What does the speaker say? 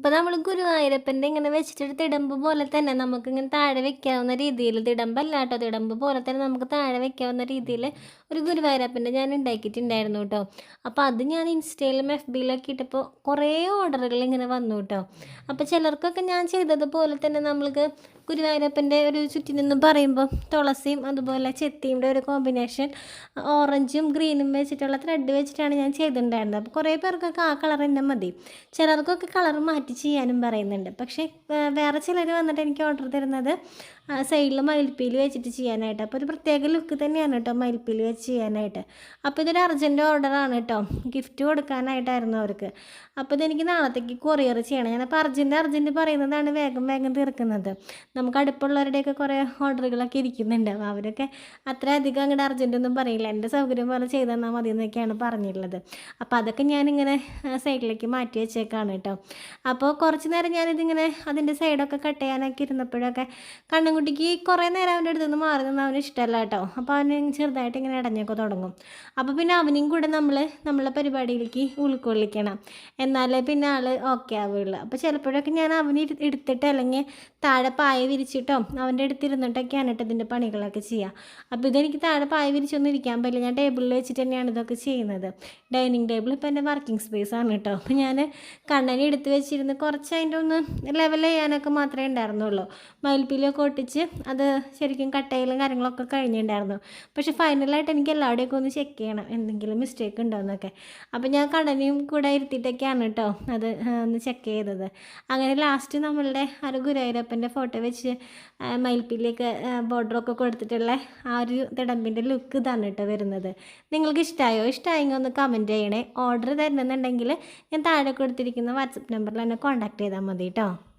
അപ്പോൾ നമ്മൾ ഗുരുവായൂരപ്പന്റെ ഇങ്ങനെ വെച്ചിട്ട് തിടമ്പ് പോലെ തന്നെ നമുക്ക് ഇങ്ങനെ താഴെ വെക്കാവുന്ന രീതിയിൽ തിടമ്പല്ല കേട്ടോ തിടമ്പ് പോലെ തന്നെ നമുക്ക് താഴെ വെക്കാവുന്ന രീതിയിൽ ഒരു ഗുരുവായൂരപ്പന്റെ ഞാൻ ഉണ്ടാക്കിയിട്ടുണ്ടായിരുന്നു കേട്ടോ അപ്പോൾ അത് ഞാൻ ഇൻസ്റ്റയിലും എഫ് ബിയിലൊക്കെ ഇട്ടപ്പോൾ കുറേ ഓർഡറുകൾ ഇങ്ങനെ വന്നു കേട്ടോ അപ്പോൾ ചിലർക്കൊക്കെ ഞാൻ ചെയ്തതുപോലെ തന്നെ നമ്മൾക്ക് ഗുരുവായൂരപ്പന്റെ ഒരു ചുറ്റിനെന്ന് പറയുമ്പോൾ തുളസിയും അതുപോലെ ചെത്തിയുടെ ഒരു കോമ്പിനേഷൻ ഓറഞ്ചും ഗ്രീനും വെച്ചിട്ടുള്ള ത്രെഡ് വെച്ചിട്ടാണ് ഞാൻ ചെയ്തിട്ടുണ്ടായിരുന്നത്. അപ്പോൾ കുറേ പേർക്കൊക്കെ ആ കളർ തന്നെ മതി. ചിലർക്കൊക്കെ കളർ മാറ്റി ചെയ്യാനും പറയുന്നുണ്ട്. പക്ഷേ വേറെ ചിലർ വന്നിട്ട് എനിക്ക് ഓർഡർ തരുന്നത് സൈഡിൽ മയിൽപ്പീൽ വെച്ചിട്ട് ചെയ്യാനായിട്ട്. അപ്പോൾ ഒരു പ്രത്യേക ലുക്ക് തന്നെയാണ് കേട്ടോ മയിൽപ്പീൽ വെച്ച് ചെയ്യാനായിട്ട്. അപ്പോൾ ഇതൊരു അർജന്റ് ഓർഡറാണ് കേട്ടോ. ഗിഫ്റ്റ് കൊടുക്കാനായിട്ടായിരുന്നു അവർക്ക്. അപ്പോൾ ഇതെനിക്ക് നാളത്തേക്ക് കൊറിയർ ചെയ്യണം. ഞാനപ്പോൾ അർജന്റ് അർജന്റ് പറയുന്നതാണ് വേഗം വേഗം തീർക്കുന്നത്. നമുക്ക് അടുപ്പുള്ളവരുടെയൊക്കെ കുറേ ഓർഡറുകളൊക്കെ ഇരിക്കുന്നുണ്ട്. അപ്പോൾ അവരൊക്കെ അത്ര അധികം അങ്ങോട്ട് അർജന്റൊന്നും പറയില്ല. എന്റെ സൗകര്യം പോലെ ചെയ്ത് തന്നാൽ മതി എന്നൊക്കെയാണ് പറഞ്ഞിട്ടുള്ളത്. അപ്പോൾ അതൊക്കെ ഞാനിങ്ങനെ സൈഡിലേക്ക് മാറ്റി വെച്ചേക്കാണ് കേട്ടോ. അപ്പോൾ കുറച്ച് നേരം ഞാനിതിങ്ങനെ അതിന്റെ സൈഡൊക്കെ കട്ട് ചെയ്യാനൊക്കെ ഇരുന്നപ്പോഴൊക്കെ കണ്ണൻകുട്ടിക്ക് കുറേ നേരം അവന്റെ അടുത്ത് നിന്ന് മാറി നിന്ന് അവന് ഇഷ്ടമല്ല കേട്ടോ. അപ്പോൾ അവന് ചെറുതായിട്ട് ഇങ്ങനെ ഇടഞ്ഞൊക്കെ തുടങ്ങും. അപ്പോൾ പിന്നെ അവനെയും കൂടെ നമ്മൾ നമ്മളെ പരിപാടിയിലേക്ക് ഉൾക്കൊള്ളിക്കണം. എന്നാലേ പിന്നെ ആൾ ഓക്കെ ആവുകയുള്ളൂ. അപ്പോൾ ചിലപ്പോഴൊക്കെ ഞാൻ അവന് എടുത്തിട്ട് അല്ലെങ്കിൽ താഴെ പായ വിരിച്ചിട്ടോ അവന്റെ അടുത്ത് ഇരുന്നിട്ടൊക്കെയാണ് കേട്ടോ ഇതിന്റെ പണികളൊക്കെ ചെയ്യുക അപ്പോൾ ഇതെനിക്ക് താഴെ പായ വിരിച്ചൊന്നും ഇരിക്കാൻ പറ്റില്ല. ഞാൻ ടേബിളിൽ വെച്ചിട്ട് തന്നെയാണ് ഇതൊക്കെ ചെയ്യുന്നത്. ഡൈനിങ് ടേബിൾ ഇപ്പോൾ എന്റെ വർക്കിംഗ് സ്പേസ് ആണ് കേട്ടോ അപ്പോൾ ഞാൻ കണ്ണനെ എടുത്ത് വെച്ചിരുന്ന് കുറച്ച് അതിന്റെ ഒന്ന് ലെവൽ ചെയ്യാനൊക്കെ മാത്രമേ ഉണ്ടായിരുന്നുള്ളൂ. മയിൽപ്പീലൊക്കെ ഒട്ടിച്ച് അത് ശരിക്കും കട്ടയിലും കാര്യങ്ങളൊക്കെ കഴിഞ്ഞിട്ടുണ്ടായിരുന്നു. പക്ഷേ ഫൈനലായിട്ട് എനിക്ക് എല്ലാവരുടെയൊക്കെ ഒന്ന് ചെക്ക് ചെയ്യണം. എന്തെങ്കിലും മിസ്റ്റേക്ക് ഉണ്ടോ എന്നൊക്കെ. അപ്പോൾ ഞാൻ കണ്ണനെയും കൂടെ ഇരുത്തിയിട്ടൊക്കെയാണ് കേട്ടോ അത് ഒന്ന് ചെക്ക് ചെയ്തത്. അങ്ങനെ ലാസ്റ്റ് നമ്മളുടെ ആ ഗുരുവായൂരപ്പന്റെ ഫോട്ടോ വെച്ച് മയിൽപ്പില്ലൊക്കെ ബോർഡറൊക്കെ കൊടുത്തിട്ടുള്ള ആ ഒരു തിടമ്പിന്റെ ലുക്ക് ഇതാണ് കേട്ടോ വരുന്നത്. നിങ്ങൾക്ക് ഇഷ്ടമായോ ഇഷ്ടമായെങ്കിൽ ഒന്ന് കമന്റ് ചെയ്യണേ. ഓർഡർ തരണമെന്നുണ്ടെങ്കിൽ ഞാൻ താഴെ കൊടുത്തിരിക്കുന്ന വാട്സപ്പ് നമ്പറിൽ എന്നെ കോൺടാക്ട് ചെയ്താൽ മതി കേട്ടോ.